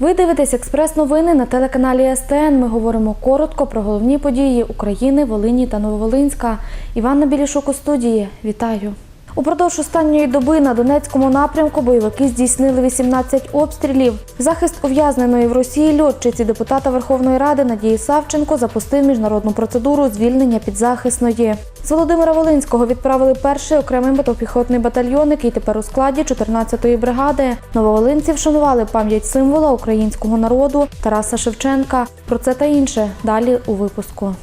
Ви дивитесь експрес-новини на телеканалі СТН. Ми говоримо коротко про головні події України, Волині та Нововолинська. Іванна Білішук у студії. Вітаю. Упродовж останньої доби на Донецькому напрямку бойовики здійснили 18 обстрілів. Захист ув'язненої в Росії льотчиці депутата Верховної Ради Надії Савченко запустив міжнародну процедуру звільнення підзахисної. З Володимира Волинського відправили перший окремий мотопіхотний батальйон, який тепер у складі 14-ї бригади. Нововолинці вшанували пам'ять символа українського народу Тараса Шевченка. Про це та інше далі у випуску.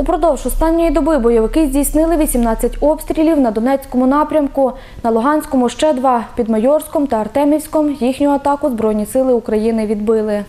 Упродовж останньої доби бойовики здійснили 18 обстрілів на Донецькому напрямку, на Луганському ще два, під Майорськом та Артемівськом. Їхню атаку Збройні сили України відбили.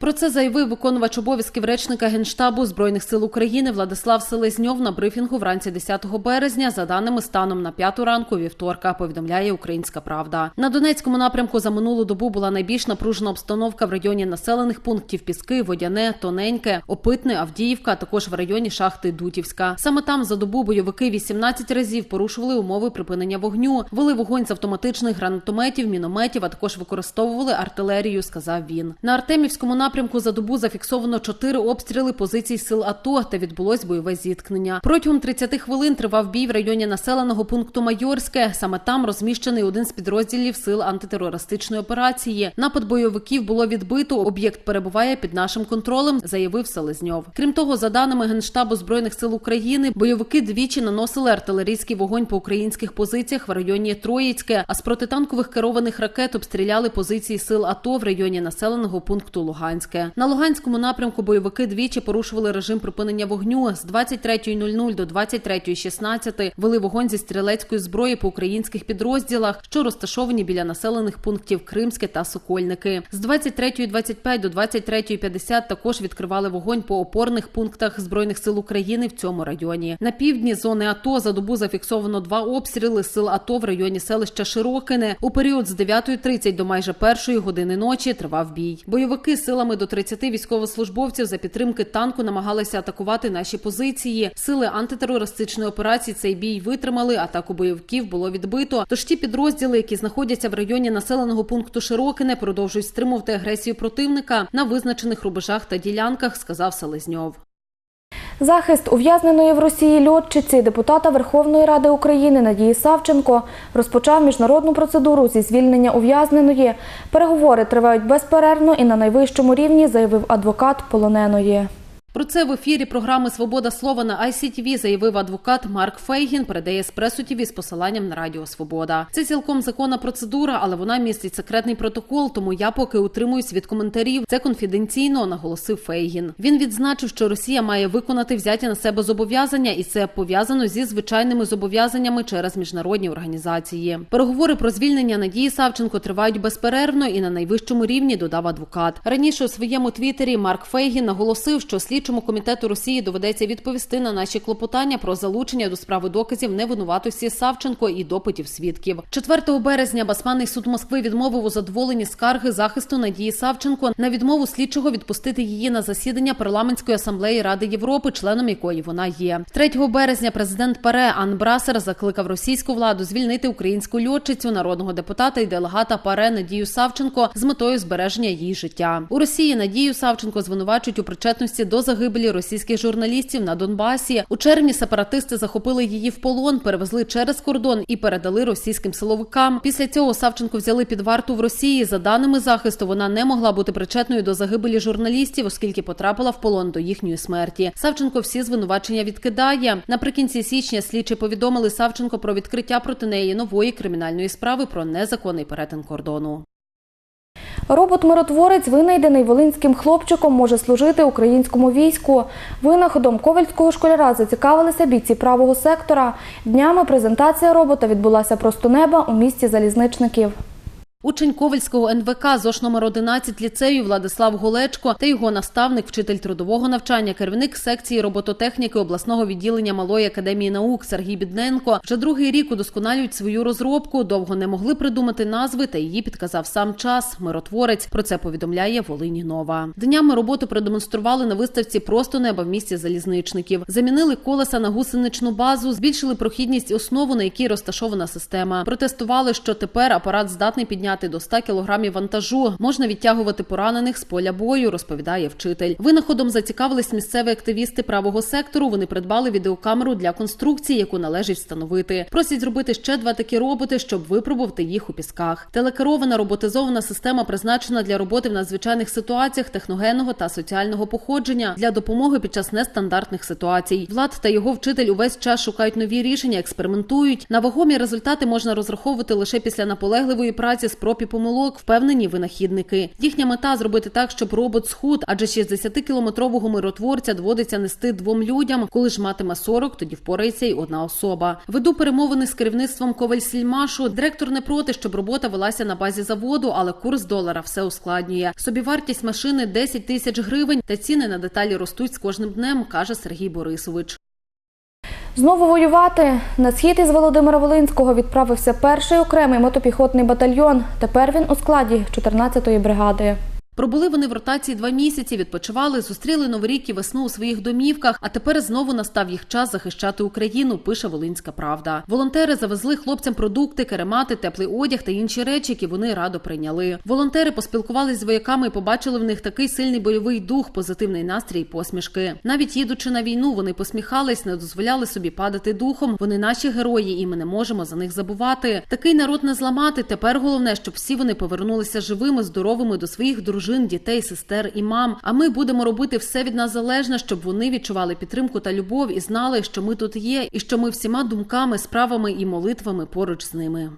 Про це заявив виконувач обов'язків речника Генштабу Збройних сил України Владислав Селезньов на брифінгу вранці 10 березня. За даними станом на п'яту ранку вівторка, повідомляє Українська Правда. На Донецькому напрямку за минулу добу була найбільш напружена обстановка в районі населених пунктів Піски, Водяне, Тоненьке, Опитне, Авдіївка, а також в районі шахти Дутівська. Саме там за добу бойовики 18 разів порушували умови припинення вогню, вели вогонь з автоматичних гранатометів, мінометів, а також використовували артилерію. Сказав він. На Артемівському напрямку за добу зафіксовано чотири обстріли позицій сил АТО та відбулось бойове зіткнення. Протягом 30 хвилин тривав бій в районі населеного пункту Майорське. Саме там розміщений один з підрозділів сил антитерористичної операції. Напад бойовиків було відбито. Об'єкт перебуває під нашим контролем, заявив Селезньов. Крім того, за даними Генштабу збройних сил України, бойовики двічі наносили артилерійський вогонь по українських позиціях в районі Троїцьке, а з протитанкових керованих ракет обстріляли позиції сил АТО в районі населеного пункту Луганське. На Луганському напрямку бойовики двічі порушували режим припинення вогню з 23.00 до 23.16 вели вогонь зі стрілецької зброї по українських підрозділах, що розташовані біля населених пунктів Кримське та Сокольники. З 23.25 до 23.50 також відкривали вогонь по опорних пунктах збройних сил України в цьому районі. На півдні зони АТО за добу зафіксовано два обстріли сил АТО в районі селища Широкине. У період з 9.30 до майже першої години ночі тривав бій. Бойовики силами до 30 військовослужбовців за підтримки танку намагалися атакувати наші позиції. Сили антитерористичної операції цей бій витримали. Атаку бойовиків було відбито. Тож ті підрозділи, які знаходяться в районі населеного пункту Широкине, продовжують стримувати агресію противника на визначених рубежах та ділянках, сказав Селезньов. Захист ув'язненої в Росії льотчиці депутата Верховної Ради України Надії Савченко розпочав міжнародну процедуру зі звільнення ув'язненої. Переговори тривають безперервно і на найвищому рівні, заявив адвокат полоненої. Про це в ефірі програми Свобода слова на ICTV заявив адвокат Марк Фейгін. Передає Еспресо ТВ з посиланням на Радіо Свобода. Це цілком законна процедура, але вона містить секретний протокол. Тому я поки утримуюсь від коментарів. Це конфіденційно, наголосив Фейгін. Він відзначив, що Росія має виконати взяті на себе зобов'язання, і це пов'язано зі звичайними зобов'язаннями через міжнародні організації. Переговори про звільнення Надії Савченко тривають безперервно і на найвищому рівні. Додав адвокат. Раніше у своєму твіттері Марк Фейгін наголосив, що слідчому комітету Росії доведеться відповісти на наші клопотання про залучення до справи доказів невинуватості Савченко і допитів свідків. 4 березня Басманний суд Москви відмовив у задоволенні скарги захисту Надії Савченко на відмову слідчого відпустити її на засідання парламентської асамблеї Ради Європи, членом якої вона є. 3 березня президент ПАРЕ Ан Брасер закликав російську владу звільнити українську льотчицю, народного депутата і делегата ПАРЕ Надію Савченко з метою збереження її життя. У Росії Надію Савченко звинувачують у причетності до загибелі російських журналістів на Донбасі. У червні сепаратисти захопили її в полон, перевезли через кордон і передали російським силовикам. Після цього Савченко взяли під варту в Росії. За даними захисту, вона не могла бути причетною до загибелі журналістів, оскільки потрапила в полон до їхньої смерті. Савченко всі звинувачення відкидає. Наприкінці січня слідчі повідомили Савченко про відкриття проти неї нової кримінальної справи про незаконний перетин кордону. Робот-миротворець, винайдений волинським хлопчиком, може служити українському війську. Винаходом ковальського школяра зацікавилися бійці правого сектора. Днями презентація робота відбулася просто неба у місті залізничників. Учень Ковальського НВК ЗОШ номер 11 ліцею Владислав Голечко та його наставник, вчитель трудового навчання, керівник секції робототехніки обласного відділення Малої академії наук Сергій Бідненко вже другий рік удосконалюють свою розробку. Довго не могли придумати назви, та її підказав сам час. Миротворець про це повідомляє Волині Нова. Днями роботу продемонстрували на виставці просто неба в місті залізничників. Замінили колеса на гусеничну базу, збільшили прохідність основу, на якій розташована система. Протестували, що тепер апарат здатний підняти до 100 кілограмів вантажу. Можна відтягувати поранених з поля бою, розповідає вчитель. Винаходом зацікавились місцеві активісти правого сектору. Вони придбали відеокамеру для конструкції, яку належить встановити. Просять зробити ще два такі роботи, щоб випробувати їх у пісках. Телекерована роботизована система призначена для роботи в надзвичайних ситуаціях техногенного та соціального походження для допомоги під час нестандартних ситуацій. Влад та його вчитель увесь час шукають нові рішення, експериментують. На вагомі результати можна розраховувати лише після наполегливої праці, спроб і помилок, впевнені винахідники. Їхня мета зробити так, щоб робот схуд, адже 60-кілометрового миротворця доводиться нести двом людям. Коли ж матиме 40, тоді впорається й одна особа. Веду перемовини з керівництвом Ковальсільмашу. Директор не проти, щоб робота велася на базі заводу, але курс долара все ускладнює. Собівартість машини 10 тисяч гривень, та ціни на деталі ростуть з кожним днем, каже Сергій Борисович. Знову воювати на схід із Володимира Волинського відправився перший окремий мотопіхотний батальйон. Тепер він у складі 14-ї бригади. Пробули вони в ротації два місяці, відпочивали, зустріли новий рік і весну у своїх домівках. А тепер знову настав їх час захищати Україну. Пише Волинська Правда. Волонтери завезли хлопцям продукти, керемати, теплий одяг та інші речі, які вони радо прийняли. Волонтери поспілкувалися з вояками і побачили в них такий сильний бойовий дух, позитивний настрій, і посмішки. Навіть їдучи на війну, вони посміхались, не дозволяли собі падати духом. Вони наші герої, і ми не можемо за них забувати. Такий народ не зламати. Тепер головне, щоб всі вони повернулися живими, здоровими до своїх дружин, дітей, сестер і мам. А ми будемо робити все від нас залежне, щоб вони відчували підтримку та любов і знали, що ми тут є, і що ми всіма думками, справами і молитвами поруч з ними.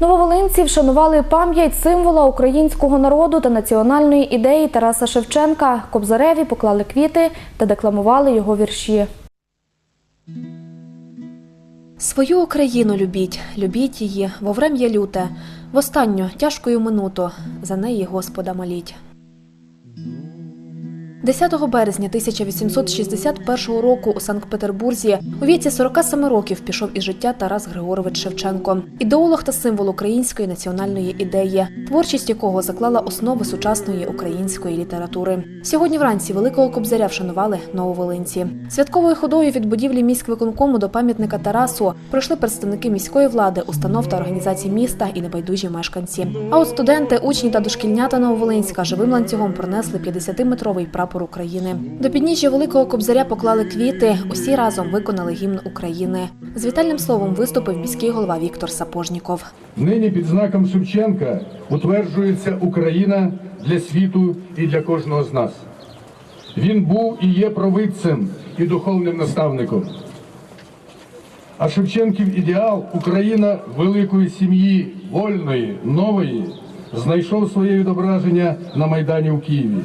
Нововолинці вшанували пам'ять символа українського народу та національної ідеї Тараса Шевченка. Кобзареві поклали квіти та декламували його вірші. Свою Україну любіть, любіть її, во врем'я люте, в останню тяжкою минуту, за неї Господа моліть. 10 березня 1861 року у Санкт-Петербурзі у віці 47 років пішов із життя Тарас Григорович Шевченко, ідеолог та символ української національної ідеї, творчість якого заклала основи сучасної української літератури. Сьогодні вранці Великого Кобзаря вшанували нововолинці. Святковою ходою від будівлі міськвиконкому до пам'ятника Тарасу пройшли представники міської влади, установ та організацій міста і небайдужі мешканці. А от студенти, учні та дошкільнята Нововолинська живим ланцюгом пронесли 50-метровий прапор України. До підніжжя Великого Кобзаря поклали квіти. Усі разом виконали гімн України. З вітальним словом виступив міський голова Віктор Сапожніков. Нині під знаком Шевченка утверджується Україна для світу і для кожного з нас. Він був і є провидцем і духовним наставником. А Шевченків ідеал Україна великої сім'ї, вольної, нової, знайшов своє відображення на Майдані у Києві,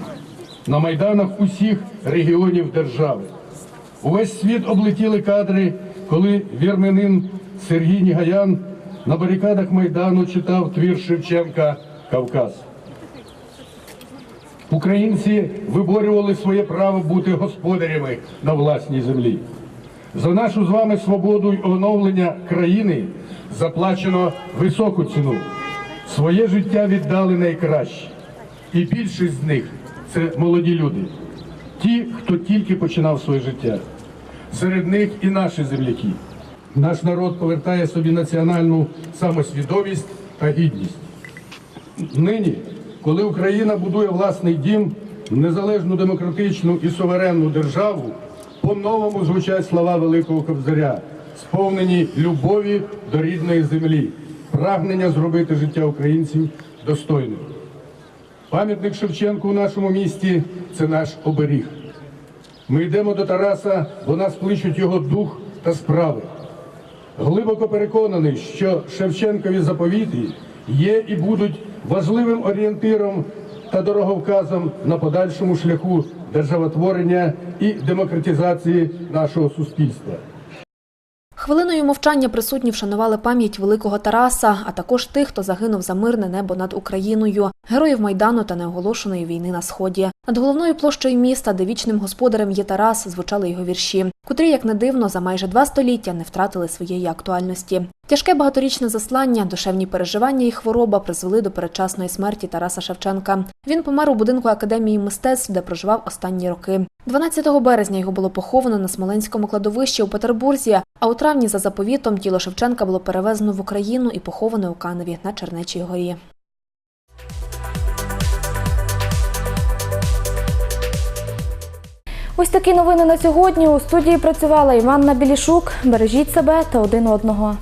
на майданах усіх регіонів держави. Увесь світ облетіли кадри, коли вірменин Сергій Нігаян на барикадах Майдану читав твір Шевченка Кавказ. Українці виборювали своє право бути господарями на власній землі. За нашу з вами свободу й оновлення країни заплачено високу ціну. Своє життя віддали найкраще. І більшість з них це молоді люди, ті, хто тільки починав своє життя. Серед них і наші земляки. Наш народ повертає собі національну самосвідомість та гідність. Нині, коли Україна будує власний дім, незалежну демократичну і суверенну державу, по-новому звучать слова Великого Кобзаря, сповнені любові до рідної землі, прагнення зробити життя українців достойним. Пам'ятник Шевченку у нашому місті це наш оберіг. Ми йдемо до Тараса, бо нас кличуть його дух та справи. Глибоко переконаний, що Шевченкові заповіти є і будуть важливим орієнтиром та дороговказом на подальшому шляху державотворення і демократизації нашого суспільства. Хвилиною мовчання присутні вшанували пам'ять великого Тараса, а також тих, хто загинув за мирне небо над Україною, героїв майдану та неоголошеної війни на сході. Над головною площею міста, де вічним господарем є Тарас, звучали його вірші, котрі, як не дивно, за майже два століття не втратили своєї актуальності. Тяжке багаторічне заслання, душевні переживання і хвороба призвели до передчасної смерті Тараса Шевченка. Він помер у будинку академії мистецтв, де проживав останні роки. 12 березня його було поховано на Смоленському кладовищі у Петербурзі. А у травні за заповітом тіло Шевченка було перевезено в Україну і поховане у Каневі на Чернечій горі. Ось такі новини на сьогодні. У студії працювала Іванна Білішук. Бережіть себе та один одного.